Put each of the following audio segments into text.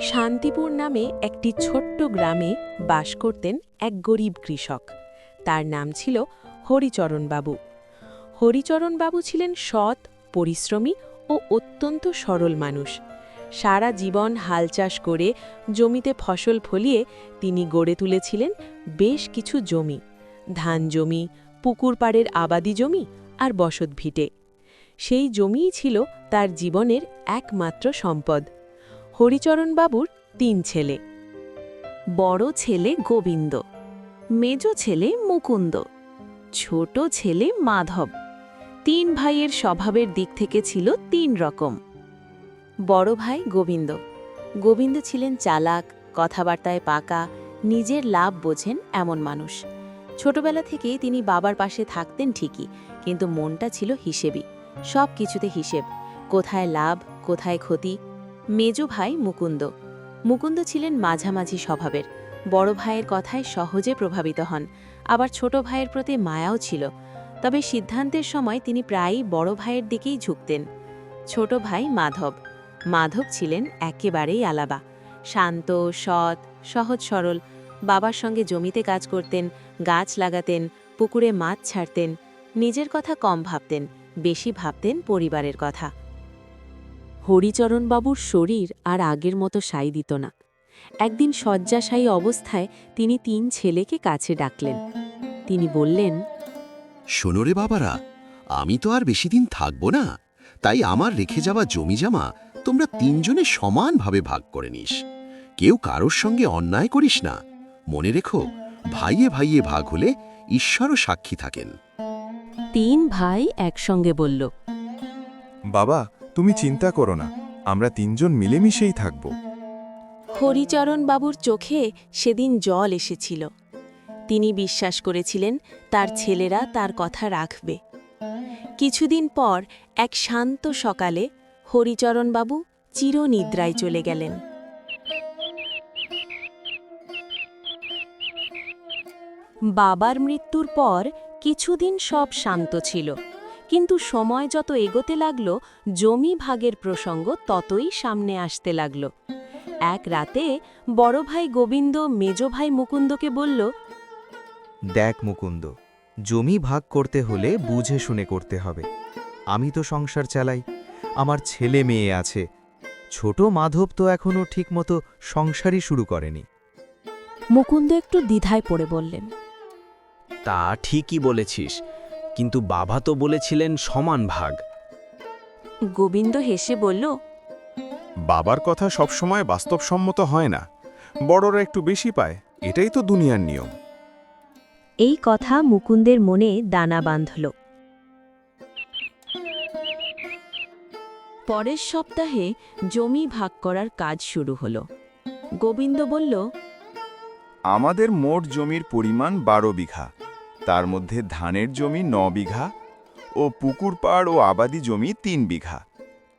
শান্তিপুর নামে একটি ছোট্ট গ্রামে বাস করতেন এক গরিব কৃষক। তার নাম ছিল হরিচরণবাবু হরিচরণবাবু ছিলেন সৎ, পরিশ্রমী ও অত্যন্ত সরল মানুষ। সারা জীবন হাল চাষ করে জমিতে ফসল ফলিয়ে তিনি গড়ে তুলেছিলেন বেশ কিছু জমি। ধান জমি, পুকুর পাড়ের আবাদি জমি আর বসত ভিটে। সেই জমিই ছিল তার জীবনের একমাত্র সম্পদ। হরিচরণবাবুর তিন ছেলে। বড় ছেলে গোবিন্দ, মেজ ছেলে মুকুন্দ, ছোট ছেলে মাধব। তিন ভাইয়ের স্বভাবের দিক থেকে ছিল তিন রকম। বড় ভাই গোবিন্দ গোবিন্দ ছিলেন চালাক, কথাবার্তায় পাকা, নিজের লাভ বোঝেন এমন মানুষ। ছোটবেলা থেকেই তিনি বাবার পাশে থাকতেন ঠিকই, কিন্তু মনটা ছিল হিসেবই সব কিছুতে হিসেব। কোথায় লাভ, কোথায় ক্ষতি? মেজ ভাই মুকুন্দ। মুকুন্দ ছিলেন মাঝামাঝি স্বভাবের। বড় ভাইয়ের কথায় সহজে প্রভাবিত হন। আবার ছোট ভাইয়ের প্রতি মায়াও ছিল। তবে সিদ্ধান্তের সময় তিনি প্রায়ই বড় ভাইয়ের দিকেই ঝুঁকতেন। ছোট ভাই মাধব। মাধব ছিলেন একেবারেই আলাবা। শান্ত, সৎ, সহজ সরল। বাবার সঙ্গে জমিতে কাজ করতেন, গাছ লাগাতেন, পুকুরে মাছ ছাড়তেন, নিজের কথা কম ভাবতেন। বেশি ভাবতেন পরিবারের কথা। হরিচরণবাবুর শরীর আর আগের মতো সাই দিত না। একদিন শয্যাশায়ী অবস্থায় তিনি তিন ছেলেকে কাছে ডাকলেন। তিনি বললেন, শোনো রে বাবারা, আমি তো আর বেশি দিন থাকব না। তাই আমার রেখে যাওয়া জমি জামা তোমরা তিনজনে সমানভাবে ভাগ করে নিস। কেউ কারোর সঙ্গে অন্যায় করিস না। মনে রেখো, ভাইয়ে ভাইয়ে ভাগ হলে ঈশ্বরও সাক্ষী থাকেন। তিন ভাই একসঙ্গে বলল বাবা তুমি চিন্তা করো না আমরা তিনজন মিলেমিশেই থাকব। হরিচরণ বাবুর চোখে সেদিন জল এসেছিল। তিনি বিশ্বাস করেছিলেন তার ছেলেরা তার কথা রাখবে। কিছুদিন পর এক শান্ত সকালে হরিচরণ হরিচরণবাবু চিরনিদ্রায় চলে গেলেন। বাবার মৃত্যুর পর কিছুদিন সব শান্ত ছিল। কিন্তু সময় যত এগোতে লাগল জমি ভাগের প্রসঙ্গ ততই সামনে আসতে লাগল। এক রাতে বড় ভাই গোবিন্দ মেজ ভাই মুকুন্দকে বলল দেখ মুকুন্দ জমি ভাগ করতে হলে বুঝে শুনে করতে হবে। আমি তো সংসার চালাই আমার ছেলে মেয়ে আছে। ছোট মাধব তো এখনও ঠিকমতো সংসারই শুরু করেনি। মুকুন্দ একটু দ্বিধায় পড়ে বললেন তা ঠিকই বলেছিস কিন্তু বাবা তো বলেছিলেন সমান ভাগ। গোবিন্দ হেসে বলল বাবার কথা সবসময় বাস্তবসম্মত হয় না বড়রা একটু বেশি পায় এটাই তো দুনিয়ার নিয়ম। এই কথা মুকুন্দের মনে দানা বাঁধল। পরের সপ্তাহে জমি ভাগ করার কাজ শুরু হলো। গোবিন্দ বলল আমাদের মোট জমির পরিমাণ বারো বিঘা। তার মধ্যে ধানের জমি ন বিঘা ও পুকুর পাড় ও আবাদি জমি তিন বিঘা।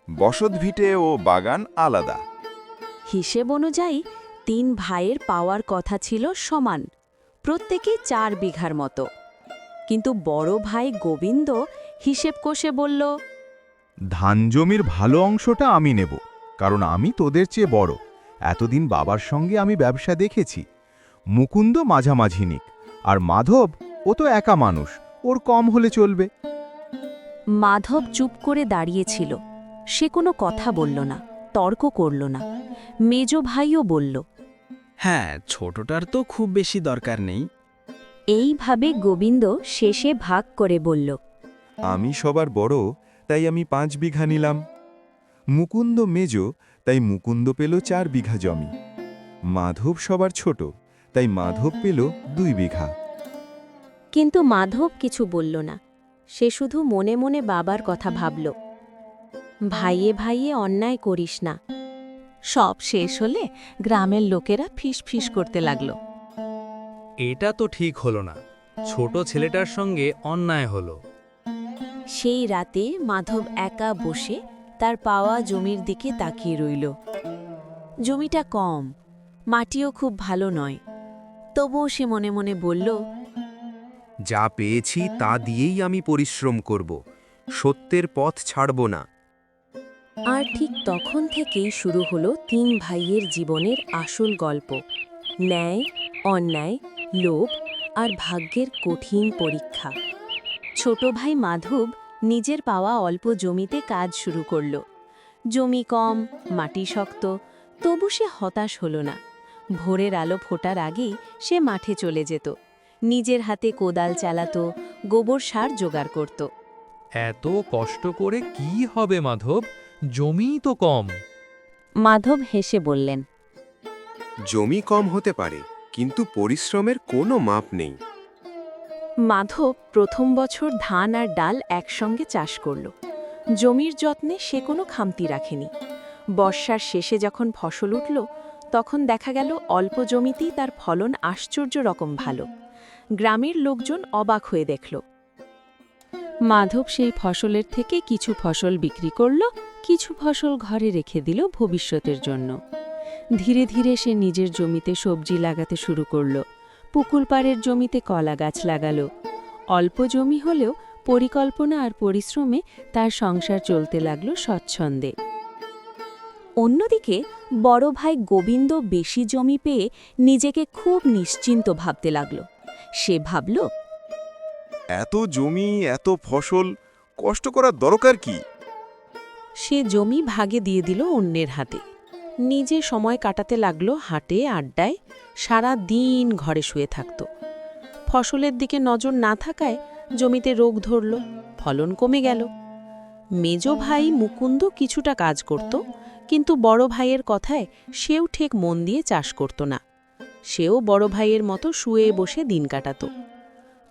বসত ভিটে ও বাগান আলাদা। হিসেব অনুযায়ী তিন ভাইয়ের পাওয়ার কথা ছিল সমান প্রত্যেকে চার বিঘার মতো। কিন্তু বড় ভাই গোবিন্দ হিসেব কষে বলল ধান জমির ভালো অংশটা আমি নেব কারণ আমি তোদের চেয়ে বড়। এতদিন বাবার সঙ্গে আমি ব্যবসা দেখেছি। মুকুন্দ মাঝামাঝি নিক আর মাধব ও তো একা মানুষ ওর কম হলে চলবে। মাধব চুপ করে দাঁড়িয়েছিল। সে কোনো কথা বলল না তর্ক করল না। মেজ ভাইও বলল হ্যাঁ ছোটটার তো খুব বেশি দরকার নেই। এইভাবে গোবিন্দ শেষে ভাগ করে বলল আমি সবার বড় তাই আমি পাঁচ বিঘা নিলাম। মুকুন্দ মেজ তাই মুকুন্দ পেল চার বিঘা জমি। মাধব সবার ছোট তাই মাধব পেল দুই বিঘা। কিন্তু মাধব কিছু বলল না। সে শুধু মনে মনে বাবার কথা ভাবল। ভাইয়ে ভাইয়ে অন্যায় করিস না। সব শেষ হলে গ্রামের লোকেরা ফিস ফিস করতে লাগল। এটা তো ঠিক হলো না। ছোট ছেলেটার সঙ্গে অন্যায় হলো। সেই রাতে মাধব একা বসে তার পাওয়া জমির দিকে তাকিয়ে রইল। জমিটা কম মাটিও খুব ভালো নয়। তবুও সে মনে মনে বলল যা পেয়েছি তা দিয়েই আমি পরিশ্রম করব। সত্যের পথ ছাড়ব না। আর ঠিক তখন থেকেই শুরু হলো তিন ভাইয়ের জীবনের আসল গল্প। ন্যায়, অন্যায়, লোভ আর ভাগ্যের কঠিন পরীক্ষা। ছোট ভাই মাধব নিজের পাওয়া অল্প জমিতে কাজ শুরু করল। জমি কম, মাটি শক্ত, তবু সে হতাশ হল না। ভোরের আলো ফোটার আগেই সে মাঠে চলে যেত। নিজের হাতে কোদাল চালাতো গোবর সার জোগাড় করত। এত কষ্ট করে কি হবে মাধব? জমিই তো কম। মাধব হেসে বললেন জমি কম হতে পারে কিন্তু পরিশ্রমের কোনো মাপ নেই। মাধব প্রথম বছর ধান আর ডাল একসঙ্গে চাষ করল। জমির যত্নে সে কোনো খামতি রাখেনি। বর্ষার শেষে যখন ফসল উঠল তখন দেখা গেল অল্প জমিতেই তার ফলন আশ্চর্য রকম ভালো। গ্রামের লোকজন অবাক হয়ে দেখল। মাধব সেই ফসলের থেকে কিছু ফসল বিক্রি করল, কিছু ফসল ঘরে রেখে দিল ভবিষ্যতের জন্য। ধীরে ধীরে সে নিজের জমিতে সবজি লাগাতে শুরু করল, পুকুর পাড়ের জমিতে কলা গাছ লাগালো। অল্প জমি হলেও পরিকল্পনা আর পরিশ্রমে তার সংসার চলতে লাগল স্বচ্ছন্দে। অন্যদিকে বড় ভাই গোবিন্দ বেশি জমি পেয়ে নিজেকে খুব নিশ্চিন্ত ভাবতে লাগল। সে ভাবল এত জমি এত ফসল কষ্ট করার দরকার কি? সে জমি ভাগে দিয়ে দিল অন্যের হাতে। নিজে সময় কাটাতে লাগল হাটে আড্ডায় সারা দিন ঘরে শুয়ে থাকত। ফসলের দিকে নজর না থাকায় জমিতে রোগ ধরল ফলন কমে গেল। মেজ ভাই মুকুন্দ কিছুটা কাজ করত কিন্তু বড় ভাইয়ের কথায় সেও ঠিক মন দিয়ে চাষ করত না। সেও বড় ভাইয়ের মতো শুয়ে বসে দিন কাটাত।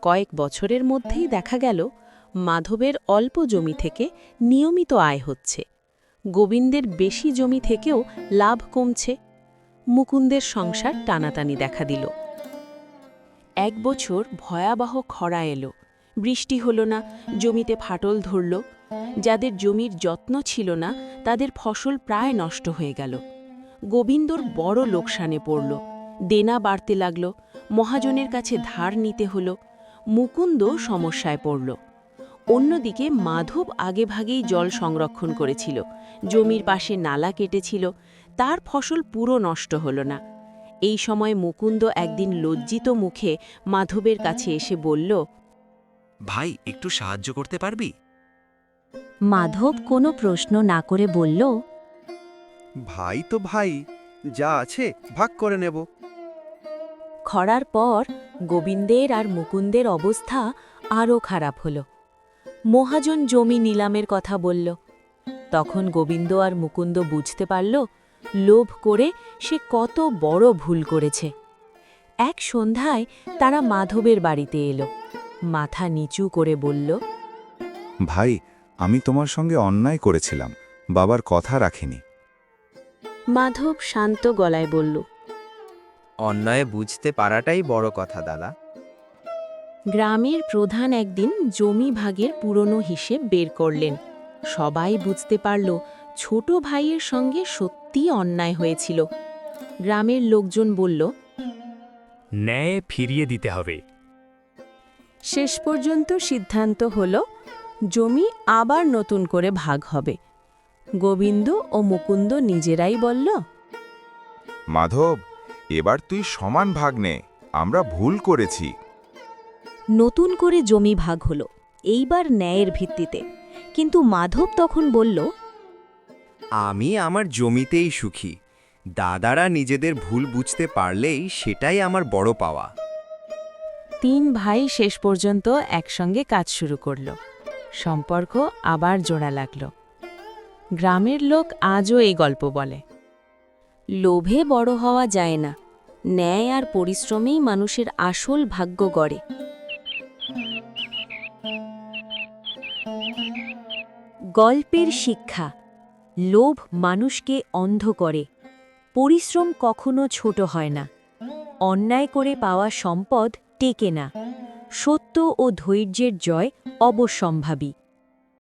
কয়েক বছরের মধ্যেই দেখা গেল, মাধবের অল্প জমি থেকে নিয়মিত আয় হচ্ছে। গোবিন্দের বেশি জমি থেকেও লাভ কমছে। মুকুন্দের সংসার টানাটানি দেখা দিল। এক বছর ভয়াবহ খরা এলো। বৃষ্টি হলো না, জমিতে ফাটল ধরল। যাদের জমির যত্ন ছিল না, তাদের ফসল প্রায় নষ্ট হয়ে গেল। গোবিন্দর বড় লোকসানে পড়ল। দেনা বাড়তে লাগল মহাজনের কাছে ধার নিতে হল মুকুন্দ সমস্যায় পড়ল। অন্যদিকে মাধব আগেভাগেই জল সংরক্ষণ করেছিল জমির পাশে নালা কেটেছিল তার ফসল পুরো নষ্ট হল না। এই সময় মুকুন্দ একদিন লজ্জিত মুখে মাধবের কাছে এসে বলল ভাই একটু সাহায্য করতে পারবি? মাধব কোনো প্রশ্ন না করে বলল ভাই তো ভাই যা আছে ভাগ করে নেব। খরার পর গোবিন্দের আর মুকুন্দের অবস্থা আরও খারাপ হল। মহাজন জমি নিলামের কথা বলল। তখন গোবিন্দ আর মুকুন্দ বুঝতে পারল লোভ করে সে কত বড় ভুল করেছে। এক সন্ধ্যায় তারা মাধবের বাড়িতে এলো। মাথা নিচু করে বলল ভাই আমি তোমার সঙ্গে অন্যায় করেছিলাম বাবার কথা রাখিনি। মাধব শান্ত গলায় বলল অন্যায় বুঝতে পারাটাই বড় কথা দাদা। গ্রামের প্রধান একদিন জমি ভাগের পুরনো হিসেব বের করলেন। সবাই বুঝতে পারল ছোট ভাইয়ের সঙ্গে সত্যি অন্যায় হয়েছিল। গ্রামের লোকজন বলল ন্যায় ফিরিয়ে দিতে হবে। শেষ পর্যন্ত সিদ্ধান্ত হল জমি আবার নতুন করে ভাগ হবে। গোবিন্দ ও মুকুন্দ নিজেরাই বলল মাধব এবার তুই সমান ভাগ নে আমরা ভুল করেছি। নতুন করে জমি ভাগ হলো এইবার ন্যায়ের ভিত্তিতে। কিন্তু মাধব তখন বলল আমি আমার জমিতেই সুখী। দাদারা নিজেদের ভুল বুঝতে পারলেই সেটাই আমার বড় পাওয়া। তিন ভাই শেষ পর্যন্ত একসঙ্গে কাজ শুরু করল। সম্পর্ক আবার জোড়া লাগল। গ্রামের লোক আজও এই গল্প বলে। লোভে বড় হওয়া যায় না। ন্যায় আর পরিশ্রমেই মানুষের আসল ভাগ্য গড়ে। গল্পের শিক্ষা, লোভ মানুষকে অন্ধ করে। পরিশ্রম কখনো ছোট হয় না। অন্যায় করে পাওয়া সম্পদ টেকে না। সত্য ও ধৈর্যের জয় অবশ্যম্ভাবী।